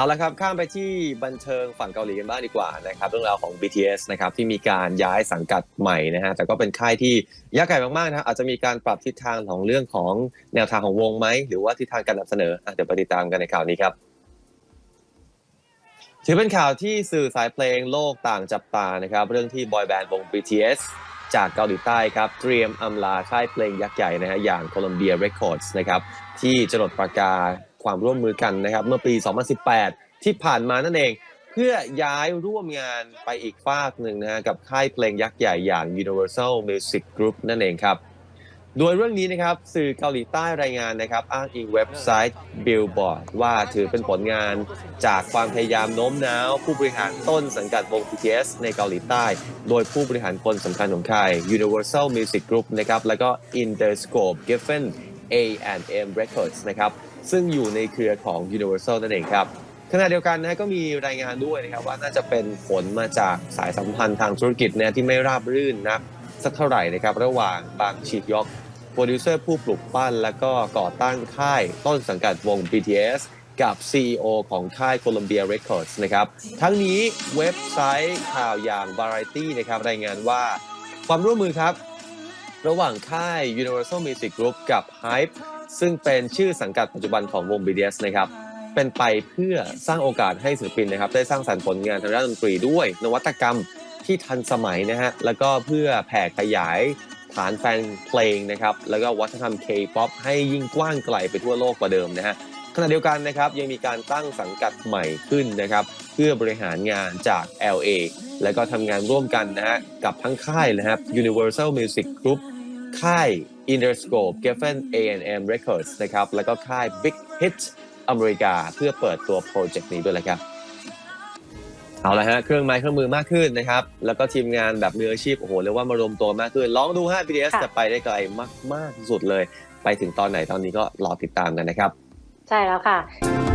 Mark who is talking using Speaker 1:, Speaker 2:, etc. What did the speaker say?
Speaker 1: เอาละครับข้ามไปที่บันเทิงฝั่งเกาหลีกันบ้างดีกว่านะครับเรื่องราวของ BTS นะครับที่มีการย้ายสังกัดใหม่นะฮะแต่ก็เป็นค่ายที่ยักษ์ใหญ่มากๆนะครับอาจจะมีการปรับทิศทางของเรื่องของแนวทางของวงไหมหรือว่าทิศทางการนำเสนออเดี๋ยวไปติดตามกันในข่าวนี้ครับถือเป็นข่าวที่สื่อสายเพลงโลกต่างจับตานะครับเรื่องที่บอยแบนด์วง BTS จากเกาหลีใต้ครับเตรียมอำลาค่ายเพลงยักษ์ใหญ่นะฮะอย่าง Columbia Records นะครับที่จดประกา ความร่วมมือกันนะครับ เมื่อปี 2018 ที่ผ่านมานั่นเอง เพื่อย้ายร่วมงานไปอีกฝากหนึ่งนะฮะกับค่ายเพลงยักษ์ใหญ่อย่าง Universal Music Group นั่นเองครับโดยเรื่องนี้นะครับสื่อเกาหลีใต้รายงานนะครับ อ้างอิงเว็บไซต์ Billboard ว่าถือเป็นผลงานจากความพยายามโน้มน้าว ผู้บริหารต้นสังกัดวง BTS ในเกาหลีใต้ โดยผู้บริหารคนสำคัญของค่าย Universal Music Group นะครับแล้วก็ Interscope Geffen A&M Records นะครับ ซึ่งอยู่ในเครือของ Universal นั่นเองครับขณะเดียวกันนะก็มีรายงานด้วยนะครับว่าน่าจะเป็นผลมาจากสายสัมพันธ์ทางธุรกิจเนี่ยที่ไม่ราบรื่นนักสักเท่าไหร่นะครับระหว่างบางชีกยอกโปรดิวเซอร์ผู้ปลุกปั้น และก็ก่อตั้งค่ายต้นสังกัดวง BTS กับ CEO ของค่าย Columbia Records นะครับทั้งนี้เว็บไซต์ข่าวอย่าง Variety นะครับรายงานว่าความร่วมมือครับ ระหว่างค่าย Universal Music Group กับ Hype ซึ่งเป็นชื่อสังกัดปัจจุบันของวง BTS นะครับ เป็นไปเพื่อสร้างโอกาสให้ศิลปินนะครับ ได้สร้างสรรค์ผลงานทางด้านดนตรีด้วย นวัตกรรมที่ทันสมัยนะฮะ แล้วก็เพื่อแผ่ขยายฐานแฟนเพลงนะครับ แล้วก็วัฒนธรรม K-POP ให้ยิ่งกว้างไกลไปทั่วโลกกว่าเดิมนะฮะ ขณะเดียวกันนะครับยังมีการตั้งสังกัดใหม่ขึ้นนะครับ เพื่อบริหารงานจาก LA แล้วก็ทำงานร่วมกันนะฮะกับทั้งค่ายนะครับ Universal Music Group ค่าย Interscope Geffen A&M Records นะครับแล้วก็ค่าย Big Hit อเมริกาเพื่อเปิดตัวโปรเจกต์นี้ด้วยแหละครับเอาละฮะเครื่องไม้เครื่องมือมากขึ้นนะครับ แล้วก็ทีมงานแบบมืออาชีพโอ้โหเรียกว่ามารวมตัวมากขึ้น ลองดูฮะ BTS
Speaker 2: ค่ะ
Speaker 1: จะไปได้ไกลมากๆที่สุดเลย ไปถึงตอนไหนตอนนี้ก็รอติดตามกันนะครับ
Speaker 2: ใช่แล้วค่ะ